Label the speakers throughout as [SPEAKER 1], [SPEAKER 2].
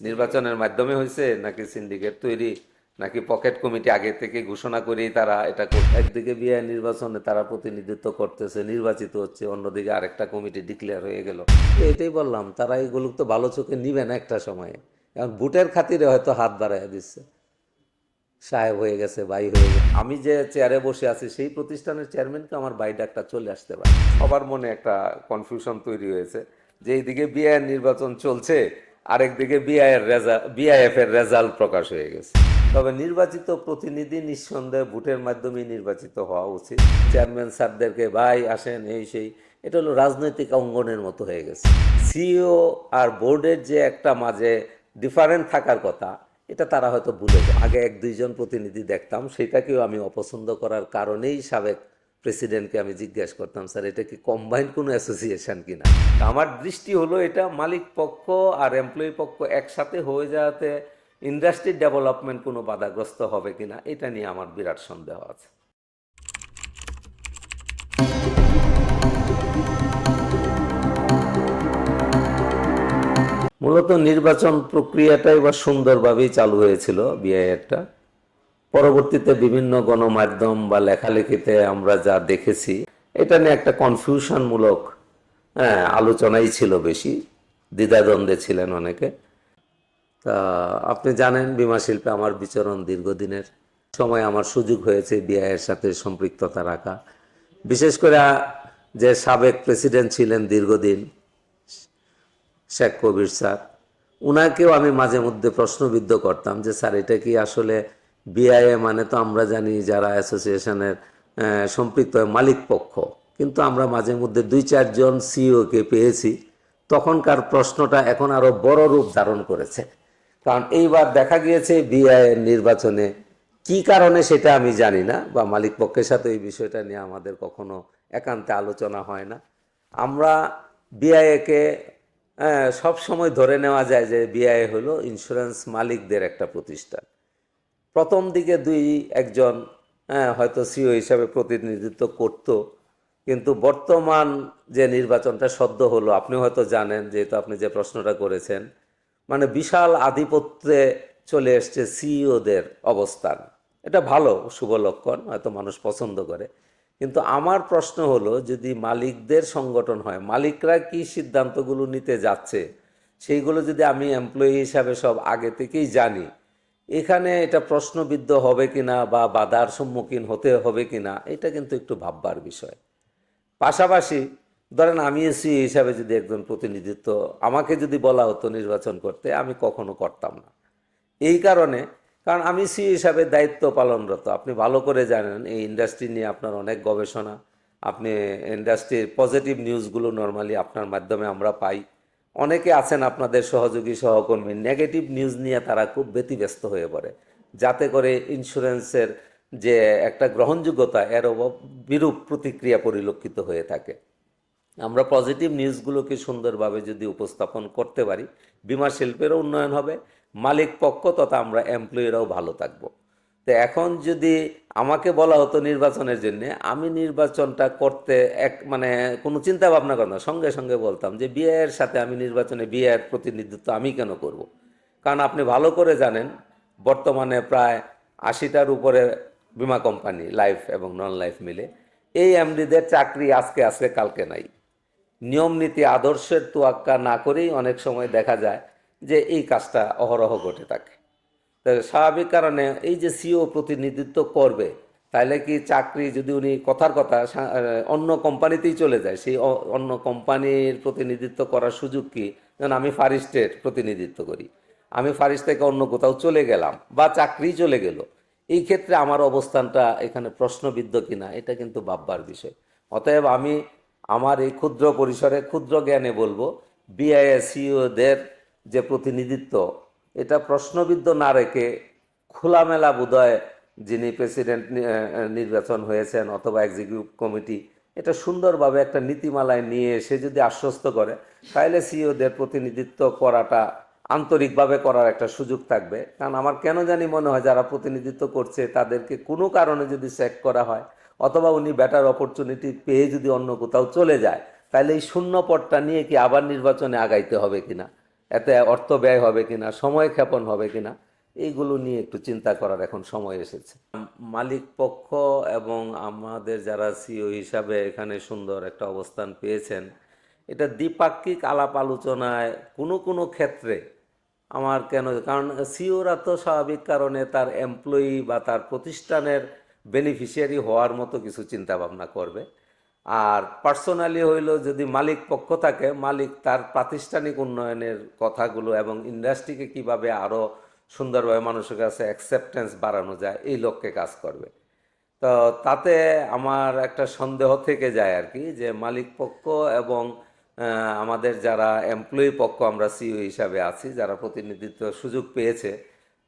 [SPEAKER 1] নির্বাচনের মাধ্যমে হয়েছে? নাকি সিন্ডিকেট তৈরি? নাকি পকেট কমিটি আগে থেকে ঘোষণা করেই তারা এটা একদিকে বিয়ে নির্বাচনে তারা প্রতিনিধিত্ব করতেছে, নির্বাচিত হচ্ছে, অন্যদিকে আরেকটা কমিটি ডিক্লেয়ার হয়ে গেল। এটাই বললাম, তারা এগুলো তো ভালো চোখে নিবে না একটা সময়ে। কারণ ভোটের খাতিরে হয়তো হাত বাড়াইয়া দিচ্ছে। সাহেব হয়ে গেছে, ভাই হয়ে গেছে। আমি যে চেয়ারে বসে আছি, সেই প্রতিষ্ঠানের চেয়ারম্যানকে আমার বাই ডাকটা চলে আসতে পারে। সবার মনে একটা কনফিউশন তৈরি হয়েছে যে এইদিকে বিআইয়ের নির্বাচন চলছে আরেকদিকে বিআইএফ এর রেজাল্ট প্রকাশ হয়ে গেছে। তবে নির্বাচিত প্রতিনিধি নিঃসন্দেহে ভোটের মাধ্যমে নির্বাচিত হওয়া উচিত। চেয়ারম্যান স্যারদেরকে, ভাই, আসেন, এই, সেই। এটা হলো রাজনৈতিক অঙ্গনের মতো হয়ে গেছে। সিইও আর বোর্ডের যে একটা মাঝে ডিফারেন্ট থাকার কথা, এটা তারা হয়তো ভুলে যায় আগে এক দুইজন প্রতিনিধি দেখতাম, সেটাকেও আমি অপছন্দ করার কারণেই সাবেক প্রেসিডেন্টকে আমি জিজ্ঞেস করতাম, স্যার, এটা কি কম্বাইন্ড কোনো অ্যাসোসিয়েশন কিনা? আমার দৃষ্টি হলো এটা মালিক পক্ষ আর এমপ্লয়ি পক্ষ একসাথে হয়ে যাওয়াতে ইন্ডাস্ট্রির ডেভেলপমেন্ট কোনো বাধাগ্রস্ত হবে কিনা, এটা নিয়ে আমার বিরাট সন্দেহ আছে। মূলত নির্বাচন প্রক্রিয়াটাই বা সুন্দরভাবেই চালু হয়েছিল বিআইএরটা পরবর্তীতে বিভিন্ন গণমাধ্যম বা লেখালেখিতে আমরা যা দেখেছি, এটা নিয়ে একটা কনফিউশনমূলক হ্যাঁ আলোচনাই ছিল বেশি, দ্বিধাদ্বন্দ্বে ছিলেন অনেকে। তা আপনি জানেন, বিমা শিল্পে আমার বিচরণ দীর্ঘদিনের। সময় আমার সুযোগ হয়েছে বিআইয়ের সাথে সম্পৃক্ততা রাখা। বিশেষ করে যে সাবেক প্রেসিডেন্ট ছিলেন দীর্ঘদিন, শেখ কবির স্যার, উনাকেও আমি মাঝে মধ্যে প্রশ্নবিদ্ধ করতাম যে, স্যার, এটা কি আসলে বিআইএ মানে তো আমরা জানি যারা অ্যাসোসিয়েশনের সম্পৃক্ত মালিক পক্ষ। কিন্তু আমরা মাঝে মধ্যে দুই চারজন সিইওকে পেয়েছি। তখনকার প্রশ্নটা এখন আরও বড় রূপ ধারণ করেছে। কারণ এইবার দেখা গিয়েছে বিআইএ নির্বাচনে কি কারণে সেটা আমি জানি না, বা মালিক পক্ষের সাথে এই বিষয়টা নিয়ে আমাদের কখনো একান্তে আলোচনা হয় না। আমরা বিআইএকে সব সময় ধরে নেওয়া যায় যে বিআইএ হলো ইন্স্যুরেন্স মালিকদের একটা প্রতিষ্ঠান। প্রথম দিকে দুই একজন হ্যাঁ, হয়তো সিও হিসাবে প্রতিনিধিত্ব করত কিন্তু বর্তমান যে নির্বাচনটা সদ্য হলো আপনি হয়তো জানেন যেহেতু আপনি যে প্রশ্নটা করেছেন মানে বিশাল আধিপত্যে চলে এসছে সিইওদের অবস্থান। এটা ভালো শুভ লক্ষণ হয়তো মানুষ পছন্দ করে। কিন্তু আমার প্রশ্ন হলো যদি মালিকদের সংগঠন হয় মালিকরা কি সিদ্ধান্তগুলো নিতে যাচ্ছে সেইগুলো যদি আমি এমপ্লয়ি হিসাবে সব আগে থেকেই জানি এখানে এটা প্রশ্নবিদ্ধ হবে কিনা বা বাধার সম্মুখীন হতে হবে কিনা, এটা কিন্তু একটু ভাববার বিষয়। পাশাপাশি ধরেন আমি এসি হিসাবে যদি একজন প্রতিনিধিত্ব আমাকে যদি বলা হতো নির্বাচন করতে, আমি কখনো করতাম না। এই কারণে, কারণ আমি সি হিসাবে দায়িত্ব পালনরত, আপনি ভালো করে জানেন, এই ইন্ডাস্ট্রি নিয়ে আপনার অনেক গবেষণা, আপনি ইন্ডাস্ট্রির পজিটিভ নিউজগুলো নর্মালি আপনার মাধ্যমে আমরা পাই। অনেকে আছেন আপনাদের সহযোগী সহকর্মী। নেগেটিভ নিউজ নিয়ে তারা খুব ব্যতিব্যস্ত হয়ে পড়ে। যাতে করে ইন্স্যুরেন্সের যে একটা গ্রহণযোগ্যতা, এর অভাব বিরূপ প্রতিক্রিয়া পরিলক্ষিত হয়ে থাকে। আমরা পজিটিভ নিউজগুলোকে সুন্দরভাবে যদি উপস্থাপন করতে পারি বিমা শিল্পেরও উন্নয়ন হবে, মালিক পক্ষ তথা আমরা এমপ্লয়িরাও ভালো থাকব। তো এখন যদি আমাকে বলা হতো নির্বাচনের জন্য, আমি নির্বাচনটা করতে এক মানে কোনো চিন্তা ভাবনা করতাম। সঙ্গে সঙ্গে বলতাম যে বিয়ের সাথে আমি নির্বাচনে বিয়ের প্রতিনিধিত্ব আমি কেন করব। কারণ আপনি ভালো করে জানেন, বর্তমানে প্রায় আশিটার উপরে বিমা কোম্পানি, লাইফ এবং নন লাইফ মিলে এই এমডিদের চাকরি আজকে আজকে কালকে নাই নিয়ম নীতি, আদর্শের তোয়াক্কা না করেই অনেক সময় দেখা যায় যে, এই কাজটা অহরহ ঘটে থাকে তো স্বাভাবিক কারণে এই যে সিও প্রতিনিধিত্ব করবে তাহলে কি চাকরি যদি উনি কথার কথা অন্য কোম্পানিতেই চলে যায়, সেই অন্য কোম্পানির প্রতিনিধিত্ব করার সুযোগ কি? যেমন আমি ফারিস্টের প্রতিনিধিত্ব করি, আমি ফারিস্ট থেকে অন্য কোথাও চলে গেলাম বা চাকরি চলে গেল, এই ক্ষেত্রে আমার অবস্থানটা এখানে প্রশ্নবিদ্ধ কিনা, এটা কিন্তু ভাববার বিষয়। অতএব আমি আমার এই ক্ষুদ্র পরিসরে ক্ষুদ্র জ্ঞানে বলব বিআইএসিওদের যে প্রতিনিধিত্ব এটা প্রশ্নবিদ্ধ না রেখে খোলামেলা বোধহয় যিনি প্রেসিডেন্ট নির্বাচন হয়েছেন অথবা এক্সিকিউটিভ কমিটি এটা সুন্দরভাবে একটা নীতিমালায় নিয়ে এসে যদি আশ্বস্ত করে, তাহলে সিইওদের প্রতিনিধিত্ব করাটা আন্তরিকভাবে করার একটা সুযোগ থাকবে। কারণ আমার কেন জানি মনে হয় যারা প্রতিনিধিত্ব করছে, তাদেরকে কোনো কারণে যদি চেক করা হয়, অথবা উনি ব্যাটার অপরচুনিটি পেয়ে যদি অন্য কোথাও চলে যায়, তাহলে এই শূন্য পদটা নিয়ে কি আবার নির্বাচনে আগাইতে হবে কিনা? এতে অর্থ ব্যয় হবে কিনা, সময় ক্ষেপণ হবে কিনা, এইগুলো নিয়ে একটু চিন্তা করার এখন সময় এসেছে। মালিক পক্ষ এবং আমাদের যারা সিও হিসাবে এখানে সুন্দর একটা অবস্থান পেয়েছেন, এটা দ্বিপাক্ষিক আলাপ আলোচনায় কোনো কোনো ক্ষেত্রে আমার কেন, কারণ সিওরা তো স্বাভাবিক কারণে তার এমপ্লয়ি বা তার প্রতিষ্ঠানের বেনিফিশিয়ারি হওয়ার মতো কিছু চিন্তা ভাবনা করবে। আর পার্সোনালি হইল যদি মালিক পক্ষ থাকে, মালিক তার প্রাতিষ্ঠানিক উন্নয়নের কথাগুলো এবং ইন্ডাস্ট্রিকে কীভাবে আরও সুন্দরভাবে মানুষের কাছে অ্যাকসেপ্টেন্স বাড়ানো যায়, এই লক্ষ্যে কাজ করবে। তো তাতে আমার একটা সন্দেহ থেকে যায় আর কি যে মালিক পক্ষ এবং আমাদের যারা এমপ্লয়ি পক্ষ, আমরা সিইও হিসাবে আছি, যারা প্রতিনিধিত্ব সুযোগ পেয়েছে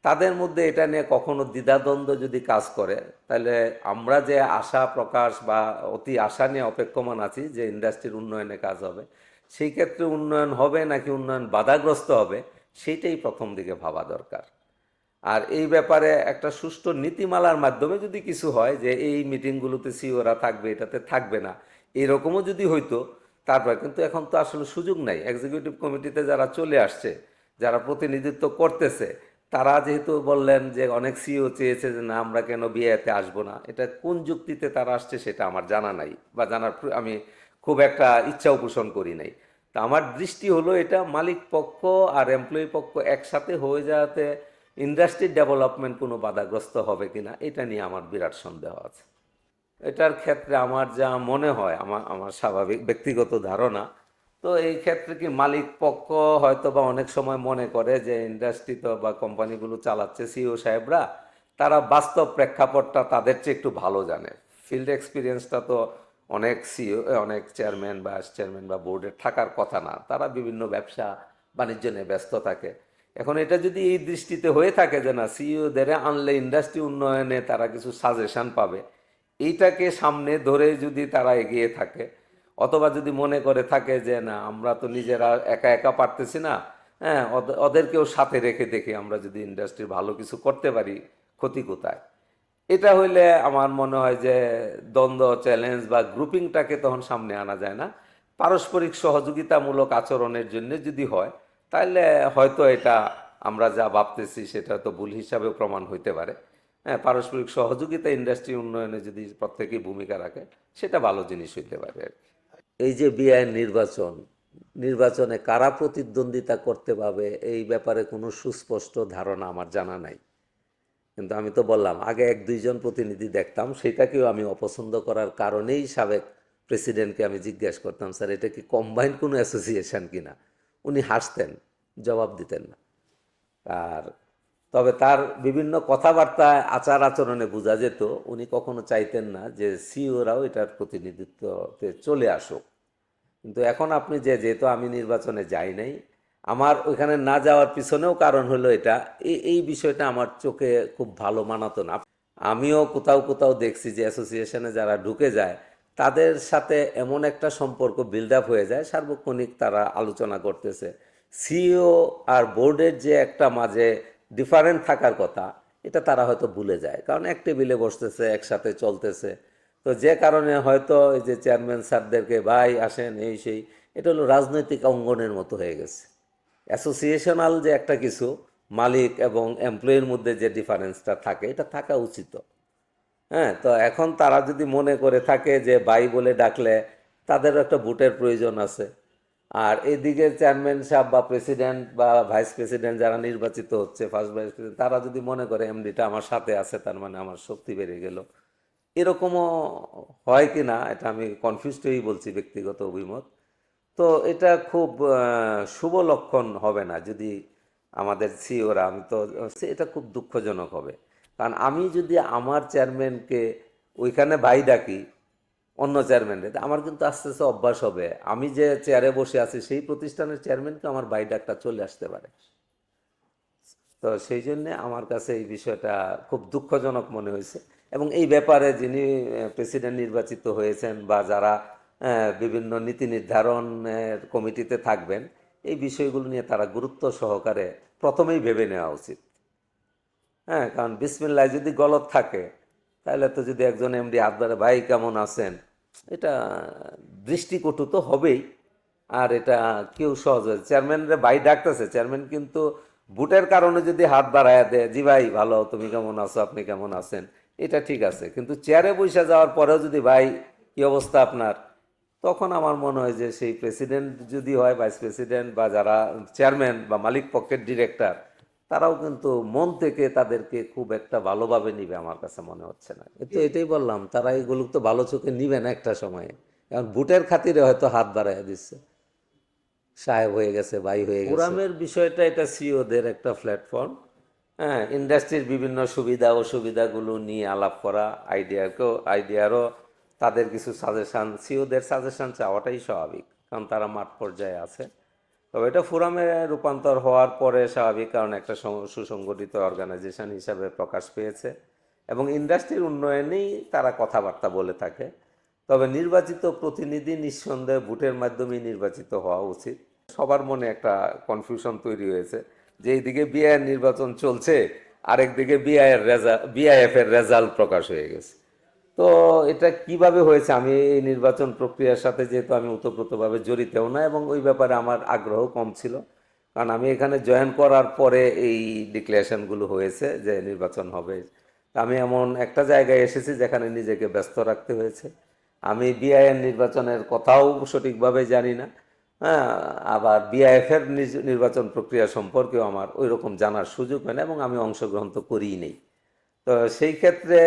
[SPEAKER 1] তাদের মধ্যে এটা নিয়ে কখনো দ্বিধাদ্বন্দ্ব যদি কাজ করে, তাহলে আমরা যে আশা প্রকাশ বা অতি আশা নিয়ে অপেক্ষমান আছি যে ইন্ডাস্ট্রির উন্নয়নে কাজ হবে, সেই ক্ষেত্রে উন্নয়ন হবে নাকি উন্নয়ন বাধাগ্রস্ত হবে, সেইটাই প্রথম দিকে ভাবা দরকার। আর এই ব্যাপারে একটা সুষ্ঠু নীতিমালার মাধ্যমে যদি কিছু হয় যে এই মিটিংগুলোতে সিওরা থাকবে, এটাতে থাকবে না, এরকমও যদি হইতো, তারপর কিন্তু এখন তো আসলে সুযোগ নাই। এক্সিকিউটিভ কমিটিতে যারা চলে আসছে, যারা প্রতিনিধিত্ব করতেছে তারা যেহেতু বললেন যে অনেক সিও চেয়েছে যে না, আমরা কেন বিয়েতে আসব না, এটা কোন যুক্তিতে তারা আসছে সেটা আমার জানা নাই বা জানার আমি খুব একটা ইচ্ছাও পোষণ করি নাই। তা আমার দৃষ্টি হলো এটা মালিক পক্ষ আর এমপ্লয়ি পক্ষ একসাথে হয়ে যাওয়াতে ইন্ডাস্ট্রির ডেভেলপমেন্ট কোনো বাধাগ্রস্ত হবে কিনা, এটা নিয়ে আমার বিরাট সন্দেহ আছে। এটার ক্ষেত্রে আমার যা মনে হয়, আমার আমার স্বাভাবিক ব্যক্তিগত ধারণা তো এই ক্ষেত্রে কি মালিক পক্ষ হয়তো বা অনেক সময় মনে করে যে ইন্ডাস্ট্রি তো বা কোম্পানিগুলো চালাচ্ছে সিও সাহেবরা, তারা বাস্তব প্রেক্ষাপটটা তাদের চেয়ে একটু ভালো জানে। ফিল্ড এক্সপিরিয়েন্সটা তো অনেক সিও অনেক চেয়ারম্যান বা চেয়ারম্যান বা বোর্ডের থাকার কথা না, তারা বিভিন্ন ব্যবসা বাণিজ্য নিয়ে ব্যস্ত থাকে। এখন এটা যদি এই দৃষ্টিতে হয়ে থাকে যে না সিইওদের আনলে ইন্ডাস্ট্রি উন্নয়নে তারা কিছু সাজেশান পাবে, এইটাকে সামনে ধরে যদি তারা এগিয়ে থাকে অথবা যদি মনে করে থাকে যে, না, আমরা তো নিজেরা একা একা পারতেছি না। হ্যাঁ ওদেরকেও সাথে রেখে দেখি আমরা যদি ইন্ডাস্ট্রির ভালো কিছু করতে পারি, ক্ষতি কোথায়? এটা হইলে আমার মনে হয় যে, দ্বন্দ্ব চ্যালেঞ্জ বা গ্রুপিংটাকে তখন সামনে আনা যায় না। পারস্পরিক সহযোগিতামূলক আচরণের জন্য যদি হয় তাহলে হয়তো এটা আমরা যা ভাবতেছি সেটা তো ভুল হিসাবেও প্রমাণ হইতে পারে। হ্যাঁ পারস্পরিক সহযোগিতা ইন্ডাস্ট্রি উন্নয়নে যদি প্রত্যেকেই ভূমিকা রাখে, সেটা ভালো জিনিস হইতে পারে আর কি। এই যে বিআইন নির্বাচন, নির্বাচনে কারা প্রতিদ্বন্দ্বিতা করতে পারবে, এই ব্যাপারে কোনো সুস্পষ্ট ধারণা আমার জানা নাই। কিন্তু আমি তো বললাম, আগে এক দুইজন প্রতিনিধি দেখতাম, সেটাকেও আমি অপছন্দ করার কারণেই সাবেক প্রেসিডেন্টকে আমি জিজ্ঞেস করতাম, স্যার, এটা কি কম্বাইন্ড কোনো অ্যাসোসিয়েশন কিনা উনি হাসতেন, জবাব দিতেন না। আর তবে তার বিভিন্ন কথাবার্তায় আচার আচরণে বোঝা যেত, উনি কখনো চাইতেন না যে সিওরাও এটার প্রতিনিধিত্বতে চলে আসুক। কিন্তু এখন আপনি যে, যেহেতু আমি নির্বাচনে যাই নাই, আমার ওইখানে না যাওয়ার পিছনেও কারণ হলো এটা। এই বিষয়টা আমার চোখে খুব ভালো মানাতো না। আমিও কোথাও কোথাও দেখছি যে, অ্যাসোসিয়েশনে যারা ঢুকে যায়, তাদের সাথে এমন একটা সম্পর্ক বিল্ড আপ হয়ে যায়, সার্বক্ষণিক তারা আলোচনা করতেছে। সিইও আর বোর্ডের যে একটা মাঝে ডিফারেন্ট থাকার কথা, এটা তারা হয়তো ভুলে যায়। কারণ এক টেবিলে বসতেছে, একসাথে চলতেছে। তো যে কারণে হয়তো এই যে চেয়ারম্যান স্যারদেরকে, ভাই, আসেন, এই, সেই, এটা হলো রাজনৈতিক অঙ্গনের মতো হয়ে গেছে। অ্যাসোসিয়েশনাল যে একটা কিছু, মালিক এবং এমপ্লয়ির মধ্যে যে ডিফারেন্সটা থাকে, এটা থাকা উচিত। হ্যাঁ তো এখন তারা যদি মনে করে থাকে যে বাই বলে ডাকলে তাদের একটা ভোটের প্রয়োজন আছে। আর এদিকে চেয়ারম্যান সাহেব বা প্রেসিডেন্ট বা ভাইস প্রেসিডেন্ট যারা নির্বাচিত হচ্ছে, ফার্স্ট ভাইস প্রেসিডেন্ট, তারা যদি মনে করে, এমডিটা আমার সাথে আছে, তার মানে আমার শক্তি বেড়ে গেল। এরকমও হয় কি না, এটা আমি কনফিউজড হয়েই বলছি ব্যক্তিগত অভিমত। তো এটা খুব শুভ লক্ষণ হবে না যদি আমাদের সিওরা আমি তো, এটা খুব দুঃখজনক হবে। কারণ আমি যদি আমার চেয়ারম্যানকে ওইখানে ভাই ডাকি, অন্য চেয়ারম্যানের আমার কিন্তু আস্তে আস্তে অভ্যাস হবে। আমি যে চেয়ারে বসে আছি, সেই প্রতিষ্ঠানের চেয়ারম্যানকে আমার ভাই ডাকটা চলে আসতে পারে। তো সেই জন্যে আমার কাছে এই বিষয়টা খুব দুঃখজনক মনে হয়েছে। এবং এই ব্যাপারে যিনি প্রেসিডেন্ট নির্বাচিত হয়েছেন বা যারা বিভিন্ন নীতি নির্ধারণের কমিটিতে থাকবেন, এই বিষয়গুলো নিয়ে তারা গুরুত্ব সহকারে প্রথমেই ভেবে নেওয়া উচিত। হ্যাঁ কারণ বিসমিল্লাহ যদি গলত থাকে, তাহলে তো যদি একজন এমডি ধরে ভাই, কেমন আছেন? এটা দৃষ্টিকটু তো হবেই। আর এটা কেউ সহজ হয়, চেয়ারম্যানরে ভাই ডাকতেছে, চেয়ারম্যান কিন্তু বুটের কারণে যদি হাত বাড়ায় দেয়, জি ভাই, ভালো, তুমি কেমন আছো? আপনি কেমন আছেন? এটা ঠিক আছে। কিন্তু চেয়ারে বসে যাওয়ার পরেও যদি ভাই, কি অবস্থা আপনার? তখন আমার মনে হয় যে সেই প্রেসিডেন্ট যদি হয় ভাইস প্রেসিডেন্ট বা যারা চেয়ারম্যান বা মালিক পক্ষের ডিরেক্টর তারাও কিন্তু মন থেকে তাদেরকে খুব একটা ভালোভাবে নিবে আমার কাছে মনে হচ্ছে না। তো এটাই বললাম, তারা এগুলো তো ভালো চোখে নিবে না একটা সময়ে। কারণ বুটের খাতিরে হয়তো হাত বাড়াইয়া দিচ্ছে। সাহেব হয়ে গেছে, ভাই হয়ে গেছে। বিষয়টা এটা সিওদের একটা প্ল্যাটফর্ম হ্যাঁ ইন্ডাস্ট্রির বিভিন্ন সুবিধা, অসুবিধাগুলো নিয়ে আলাপ করা আইডিয়াকেও আইডিয়ারও তাদের কিছু সাজেশান সিওদের সাজেশান চাওয়াটাই স্বাভাবিক, কারণ তারা মাঠ পর্যায়ে আছে। তবে এটা ফোরামে রূপান্তর হওয়ার পরে স্বাভাবিক, কারণ একটা সুসংগঠিত অর্গানাইজেশন হিসাবে প্রকাশ পেয়েছে এবং ইন্ডাস্ট্রির উন্নয়নেই তারা কথাবার্তা বলে থাকে। তবে নির্বাচিত প্রতিনিধি নিঃসন্দেহে ভোটের মাধ্যমেই নির্বাচিত হওয়া উচিত। সবার মনে একটা কনফিউশন তৈরি হয়েছে। যে এইদিকে বিআইয়ের নির্বাচন চলছে আরেকদিকে বিআইয়ের রেজাল্ট বিআইএফ এর রেজাল্ট প্রকাশ হয়ে গেছে। তো এটা কীভাবে হয়েছে? আমি এই নির্বাচন প্রক্রিয়ার সাথে যেহেতু আমি ওতপ্রোতভাবে জড়িতও না, এবং ওই ব্যাপারে আমার আগ্রহ কম ছিল, কারণ আমি এখানে জয়েন করার পরে এই ডিক্লারেশনগুলো হয়েছে যে নির্বাচন হবে। আমি এমন একটা জায়গায় এসেছি যেখানে নিজেকে ব্যস্ত রাখতে হয়েছে। আমি বিআইএন নির্বাচনের কথাও সঠিকভাবে জানি না। আবার বিআইএফ এর নির্বাচন প্রক্রিয়া সম্পর্কেও আমার ওই রকম জানার সুযোগ হয় না এবং আমি অংশগ্রহণ তো করিই নেই। তো সেই ক্ষেত্রে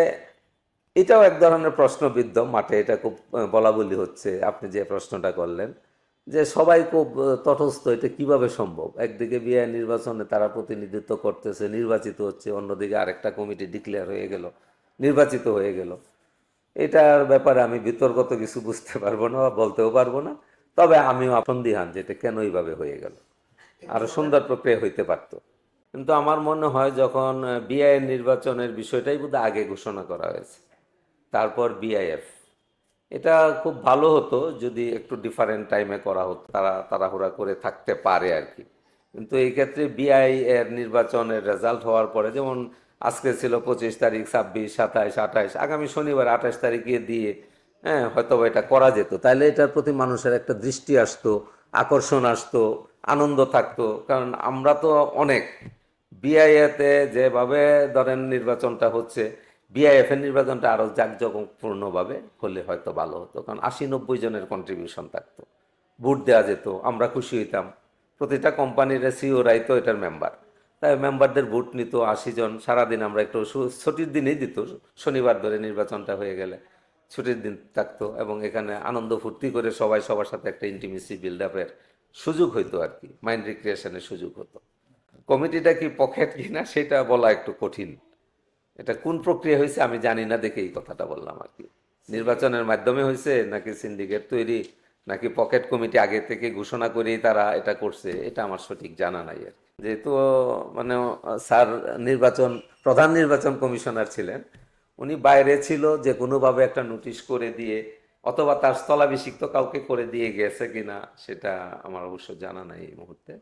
[SPEAKER 1] এটাও এক ধরনের প্রশ্নবিদ্ধ, মাঠে এটা খুব বলা বলি হচ্ছে, আপনি যে প্রশ্নটা করলেন, যে সবাই খুব তটস্থ, এটা কীভাবে সম্ভব? একদিকে বিআই নির্বাচনে তারা প্রতিনিধিত্ব করতেছে, নির্বাচিত হচ্ছে, অন্যদিকে আরেকটা কমিটি ডিক্লেয়ার হয়ে গেল, নির্বাচিত হয়ে গেল। এটার ব্যাপারে আমি বিতর্কত কিছু বুঝতে পারব না বলতেও পারব না। তবে আমিও সন্দিহান যে এটা কেন এইভাবে হয়ে গেল? আরও সুন্দর প্রক্রিয়া হইতে পারতো। কিন্তু আমার মনে হয় যখন বিআই নির্বাচনের বিষয়টাই বোধহয় আগে ঘোষণা করা হয়েছে। তারপর বিআইএফ এটা খুব ভালো হতো যদি একটু ডিফারেন্ট টাইমে করা হতো, তারা, তাড়াহুড়া করে থাকতে পারে আর কি। কিন্তু এই ক্ষেত্রে বিআই এর নির্বাচনের রেজাল্ট হওয়ার পরে, যেমন আজকে ছিল পঁচিশ তারিখ, ছাব্বিশ, সাতাইশ, আঠাইশ, আগামী শনিবার আঠাশ তারিখে দিয়ে হ্যাঁ হয়তো এটা করা যেত। তাহলে এটার প্রতি মানুষের একটা দৃষ্টি আসতো, আকর্ষণ আসতো, আনন্দ থাকতো। কারণ আমরা তো অনেক। বিআইএতে যেভাবে ধরেন নির্বাচনটা হচ্ছে বিআইএফ এর নির্বাচনটা আরও জাঁকজমকপূর্ণভাবে হলে হয়তো ভালো হতো। কারণ আশি নব্বই জনের কন্ট্রিবিউশন থাকতো। ভোট দেওয়া যেত, আমরা খুশি হইতাম। প্রতিটা কোম্পানির সিওরাই তো এটার মেম্বার তাই মেম্বারদের ভোট নিত আশি জন। সারাদিন আমরা একটু ছুটির দিনেই দিত। শনিবার ধরে নির্বাচনটা হয়ে গেলে। ছুটির দিন থাকতো এবং এখানে আনন্দ ফুর্তি করে সবাই সবার সাথে একটা ইন্টিমেসি বিল্ড আপের সুযোগ হইতো আর কি মাইন্ড রিক্রিয়েশনের সুযোগ হতো। কমিটিটা কি পকেট কিনা সেটা বলা একটু কঠিন। এটা কোন প্রক্রিয়া হয়েছে আমি জানি না, দেখে এই কথাটা বললাম আর কি। নির্বাচনের মাধ্যমে হয়েছে নাকি সিন্ডিকেট তৈরি, নাকি পকেট কমিটি আগে থেকে ঘোষণা করেই তারা এটা করছে, এটা আমার সঠিক জানা নাই আর। যেহেতু মানে স্যার নির্বাচন, প্রধান নির্বাচন কমিশনার ছিলেন উনি বাইরে ছিল, যে কোনোভাবে একটা নোটিশ করে দিয়ে, অথবা তার স্থলাভিষিক্ত কাউকে করে দিয়ে গেছে কিনা, সেটা আমার অবশ্য জানা নাই এই মুহূর্তে।